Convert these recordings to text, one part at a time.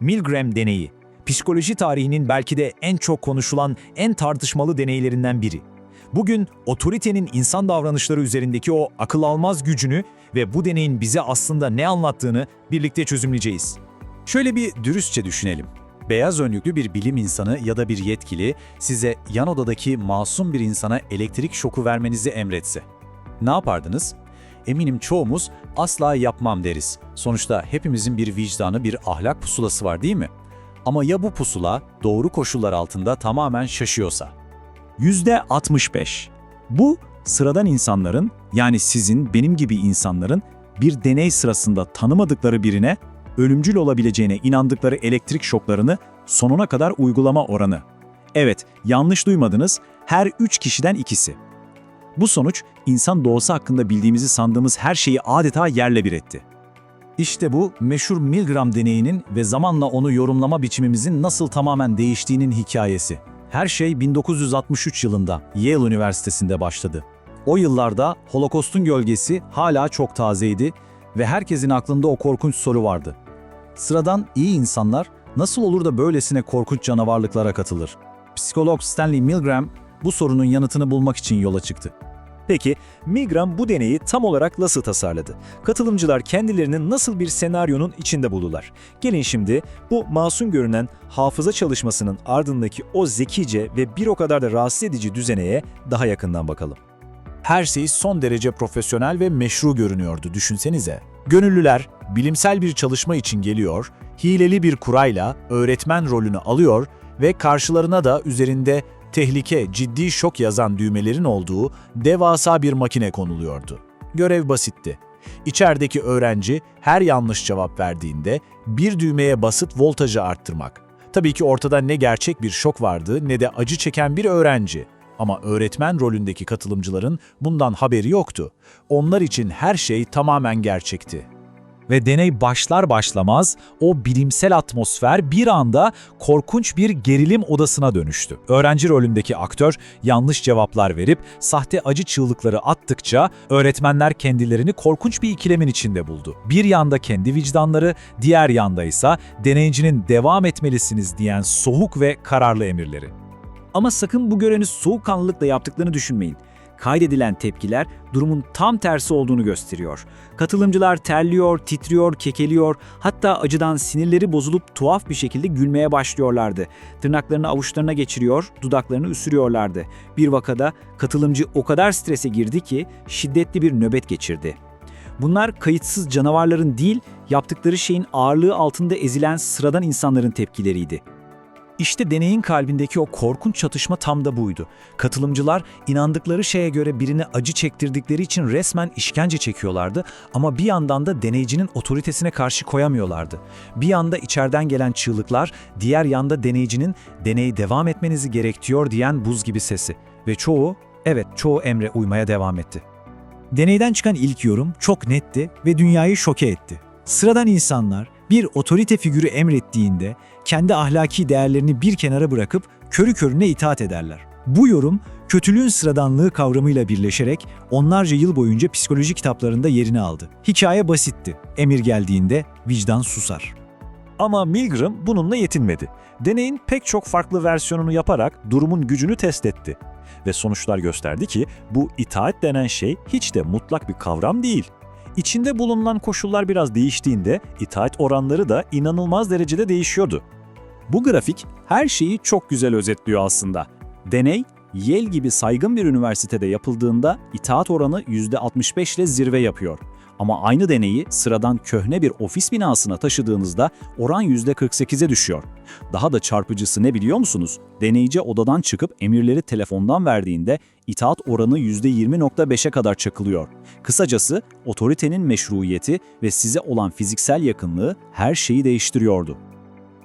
Milgram deneyi. Psikoloji tarihinin belki de en çok konuşulan, en tartışmalı deneylerinden biri. Bugün otoritenin insan davranışları üzerindeki o akıl almaz gücünü ve bu deneyin bize aslında ne anlattığını birlikte çözümleyeceğiz. Şöyle bir dürüstçe düşünelim. Beyaz önlüklü bir bilim insanı ya da bir yetkili size yan odadaki masum bir insana elektrik şoku vermenizi emretse. Ne yapardınız? Eminim çoğumuz asla yapmam deriz. Sonuçta hepimizin bir vicdanı, bir ahlak pusulası var değil mi? Ama ya bu pusula doğru koşullar altında tamamen şaşıyorsa? %65. Bu sıradan insanların yani sizin benim gibi insanların bir deney sırasında tanımadıkları birine ölümcül olabileceğine inandıkları elektrik şoklarını sonuna kadar uygulama oranı. Evet, yanlış duymadınız, her 3 kişiden ikisi. Bu sonuç, insan doğası hakkında bildiğimizi sandığımız her şeyi adeta yerle bir etti. İşte bu meşhur Milgram deneyinin ve zamanla onu yorumlama biçimimizin nasıl tamamen değiştiğinin hikayesi. Her şey 1963 yılında Yale Üniversitesi'nde başladı. O yıllarda Holocaust'un gölgesi hala çok tazeydi ve herkesin aklında o korkunç soru vardı. Sıradan iyi insanlar nasıl olur da böylesine korkunç canavarlıklara katılır? Psikolog Stanley Milgram bu sorunun yanıtını bulmak için yola çıktı. Peki Milgram bu deneyi tam olarak nasıl tasarladı? Katılımcılar kendilerini nasıl bir senaryonun içinde buldular? Gelin şimdi bu masum görünen hafıza çalışmasının ardındaki o zekice ve bir o kadar da rahatsız edici düzeneye daha yakından bakalım. Her şey son derece profesyonel ve meşru görünüyordu düşünsenize. Gönüllüler bilimsel bir çalışma için geliyor, hileli bir kurayla öğretmen rolünü alıyor ve karşılarına da üzerinde tehlike, ciddi şok yazan düğmelerin olduğu devasa bir makine konuluyordu. Görev basitti. İçerideki öğrenci her yanlış cevap verdiğinde bir düğmeye basıp voltajı arttırmak. Tabii ki ortada ne gerçek bir şok vardı ne de acı çeken bir öğrenci. Ama öğretmen rolündeki katılımcıların bundan haberi yoktu. Onlar için her şey tamamen gerçekti. Ve deney başlar başlamaz o bilimsel atmosfer bir anda korkunç bir gerilim odasına dönüştü. Öğrenci rolündeki aktör yanlış cevaplar verip sahte acı çığlıkları attıkça öğretmenler kendilerini korkunç bir ikilemin içinde buldu. Bir yanda kendi vicdanları, diğer yanda ise deneyicinin devam etmelisiniz diyen soğuk ve kararlı emirleri. Ama sakın bu göreni soğukkanlılıkla yaptıklarını düşünmeyin. Kaydedilen tepkiler durumun tam tersi olduğunu gösteriyor. Katılımcılar terliyor, titriyor, kekeliyor, hatta acıdan sinirleri bozulup tuhaf bir şekilde gülmeye başlıyorlardı. Tırnaklarını avuçlarına geçiriyor, dudaklarını ısırıyorlardı. Bir vakada katılımcı o kadar strese girdi ki şiddetli bir nöbet geçirdi. Bunlar kayıtsız canavarların değil, yaptıkları şeyin ağırlığı altında ezilen sıradan insanların tepkileriydi. İşte deneyin kalbindeki o korkunç çatışma tam da buydu. Katılımcılar inandıkları şeye göre birine acı çektirdikleri için resmen işkence çekiyorlardı ama bir yandan da deneyicinin otoritesine karşı koyamıyorlardı. Bir yanda içeriden gelen çığlıklar, diğer yanda deneyicinin deneyi devam etmenizi gerektiriyor diyen buz gibi sesi. Ve çoğu, evet çoğu emre uymaya devam etti. Deneyden çıkan ilk yorum çok netti ve dünyayı şoke etti. Sıradan insanlar bir otorite figürü emrettiğinde kendi ahlaki değerlerini bir kenara bırakıp körü körüne itaat ederler. Bu yorum kötülüğün sıradanlığı kavramıyla birleşerek onlarca yıl boyunca psikoloji kitaplarında yerini aldı. Hikaye basitti. Emir geldiğinde vicdan susar. Ama Milgram bununla yetinmedi. Deneyin pek çok farklı versiyonunu yaparak durumun gücünü test etti. Ve sonuçlar gösterdi ki bu itaat denen şey hiç de mutlak bir kavram değil. İçinde bulunan koşullar biraz değiştiğinde itaat oranları da inanılmaz derecede değişiyordu. Bu grafik her şeyi çok güzel özetliyor aslında. Deney, Yale gibi saygın bir üniversitede yapıldığında itaat oranı %65 ile zirve yapıyor. Ama aynı deneyi sıradan köhne bir ofis binasına taşıdığınızda oran %48'e düşüyor. Daha da çarpıcısı ne biliyor musunuz? Deneyici odadan çıkıp emirleri telefondan verdiğinde itaat oranı %20.5'e kadar çakılıyor. Kısacası otoritenin meşruiyeti ve size olan fiziksel yakınlığı her şeyi değiştiriyordu.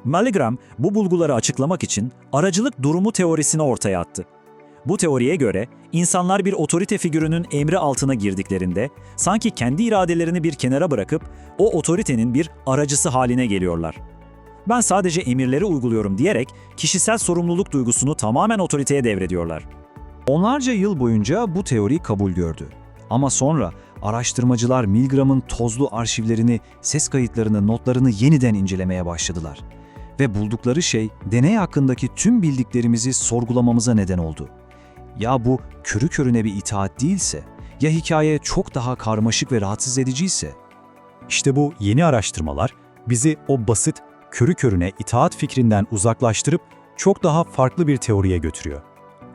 Maligram bu bulguları açıklamak için aracılık durumu teorisini ortaya attı. Bu teoriye göre insanlar bir otorite figürünün emri altına girdiklerinde sanki kendi iradelerini bir kenara bırakıp o otoritenin bir aracısı haline geliyorlar. Ben sadece emirleri uyguluyorum diyerek kişisel sorumluluk duygusunu tamamen otoriteye devrediyorlar. Onlarca yıl boyunca bu teori kabul gördü. Ama sonra araştırmacılar Milgram'ın tozlu arşivlerini, ses kayıtlarını, notlarını yeniden incelemeye başladılar. Ve buldukları şey deney hakkındaki tüm bildiklerimizi sorgulamamıza neden oldu. Ya bu körü körüne bir itaat değilse, ya hikaye çok daha karmaşık ve rahatsız ediciyse? İşte bu yeni araştırmalar bizi o basit, körü körüne itaat fikrinden uzaklaştırıp çok daha farklı bir teoriye götürüyor.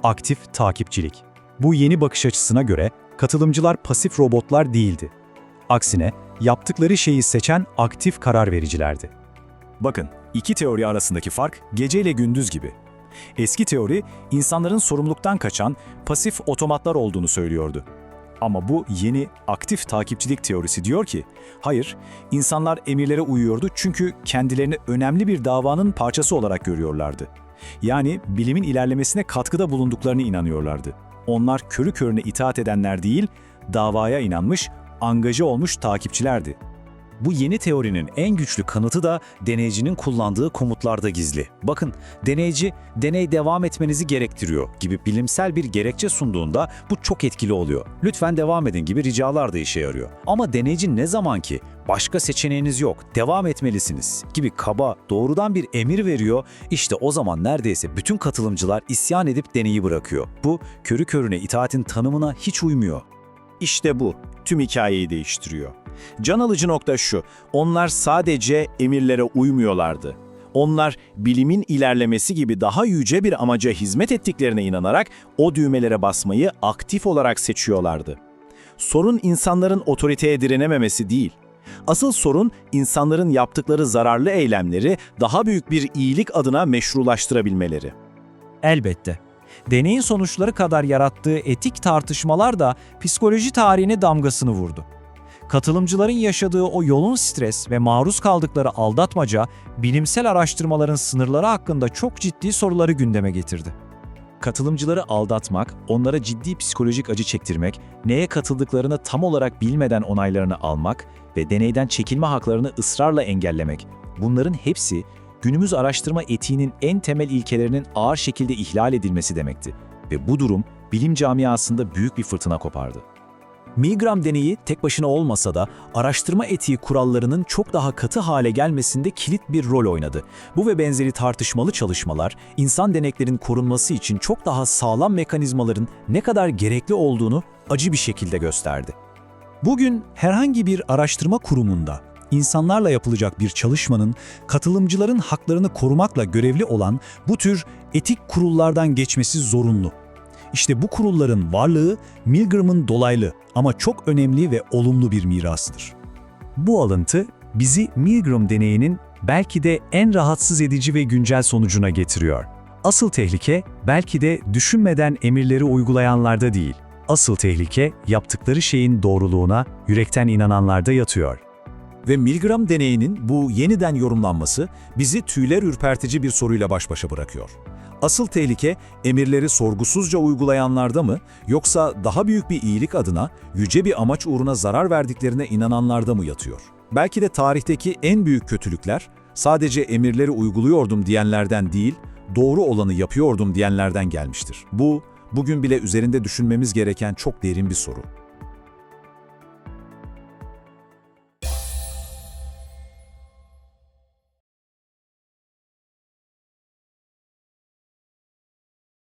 Aktif takipçilik. Bu yeni bakış açısına göre katılımcılar pasif robotlar değildi. Aksine yaptıkları şeyi seçen aktif karar vericilerdi. Bakın, iki teori arasındaki fark gece ile gündüz gibi. Eski teori, insanların sorumluluktan kaçan pasif otomatlar olduğunu söylüyordu. Ama bu yeni aktif takipçilik teorisi diyor ki, hayır, insanlar emirlere uyuyordu çünkü kendilerini önemli bir davanın parçası olarak görüyorlardı. Yani bilimin ilerlemesine katkıda bulunduklarını inanıyorlardı. Onlar körü körüne itaat edenler değil, davaya inanmış, angaje olmuş takipçilerdi. Bu yeni teorinin en güçlü kanıtı da deneyicinin kullandığı komutlarda gizli. Bakın, deneyici deney devam etmenizi gerektiriyor gibi bilimsel bir gerekçe sunduğunda bu çok etkili oluyor. Lütfen devam edin gibi ricalar da işe yarıyor. Ama deneyici ne zaman ki başka seçeneğiniz yok, devam etmelisiniz gibi kaba, doğrudan bir emir veriyor, işte o zaman neredeyse bütün katılımcılar isyan edip deneyi bırakıyor. Bu körü körüne itaatin tanımına hiç uymuyor. İşte bu tüm hikayeyi değiştiriyor. Can alıcı nokta şu, onlar sadece emirlere uymuyorlardı. Onlar bilimin ilerlemesi gibi daha yüce bir amaca hizmet ettiklerine inanarak o düğmelere basmayı aktif olarak seçiyorlardı. Sorun insanların otoriteye direnememesi değil. Asıl sorun insanların yaptıkları zararlı eylemleri daha büyük bir iyilik adına meşrulaştırabilmeleri. Elbette. Deneyin sonuçları kadar yarattığı etik tartışmalar da psikoloji tarihine damgasını vurdu. Katılımcıların yaşadığı o yoğun stres ve maruz kaldıkları aldatmaca, bilimsel araştırmaların sınırları hakkında çok ciddi soruları gündeme getirdi. Katılımcıları aldatmak, onlara ciddi psikolojik acı çektirmek, neye katıldıklarını tam olarak bilmeden onaylarını almak ve deneyden çekilme haklarını ısrarla engellemek. Bunların hepsi günümüz araştırma etiğinin en temel ilkelerinin ağır şekilde ihlal edilmesi demekti. Ve bu durum bilim camiasında büyük bir fırtına kopardı. Milgram deneyi tek başına olmasa da araştırma etiği kurallarının çok daha katı hale gelmesinde kilit bir rol oynadı. Bu ve benzeri tartışmalı çalışmalar, insan deneklerin korunması için çok daha sağlam mekanizmaların ne kadar gerekli olduğunu acı bir şekilde gösterdi. Bugün herhangi bir araştırma kurumunda insanlarla yapılacak bir çalışmanın katılımcıların haklarını korumakla görevli olan bu tür etik kurullardan geçmesi zorunlu. İşte bu kurulların varlığı Milgram'ın dolaylı ama çok önemli ve olumlu bir mirasıdır. Bu alıntı bizi Milgram deneyinin belki de en rahatsız edici ve güncel sonucuna getiriyor. Asıl tehlike belki de düşünmeden emirleri uygulayanlarda değil. Asıl tehlike yaptıkları şeyin doğruluğuna yürekten inananlarda yatıyor. Ve Milgram deneyinin bu yeniden yorumlanması bizi tüyler ürpertici bir soruyla baş başa bırakıyor. Asıl tehlike emirleri sorgusuzca uygulayanlarda mı yoksa daha büyük bir iyilik adına yüce bir amaç uğruna zarar verdiklerine inananlarda mı yatıyor? Belki de tarihteki en büyük kötülükler sadece emirleri uyguluyordum diyenlerden değil, doğru olanı yapıyordum diyenlerden gelmiştir. Bu bugün bile üzerinde düşünmemiz gereken çok derin bir soru.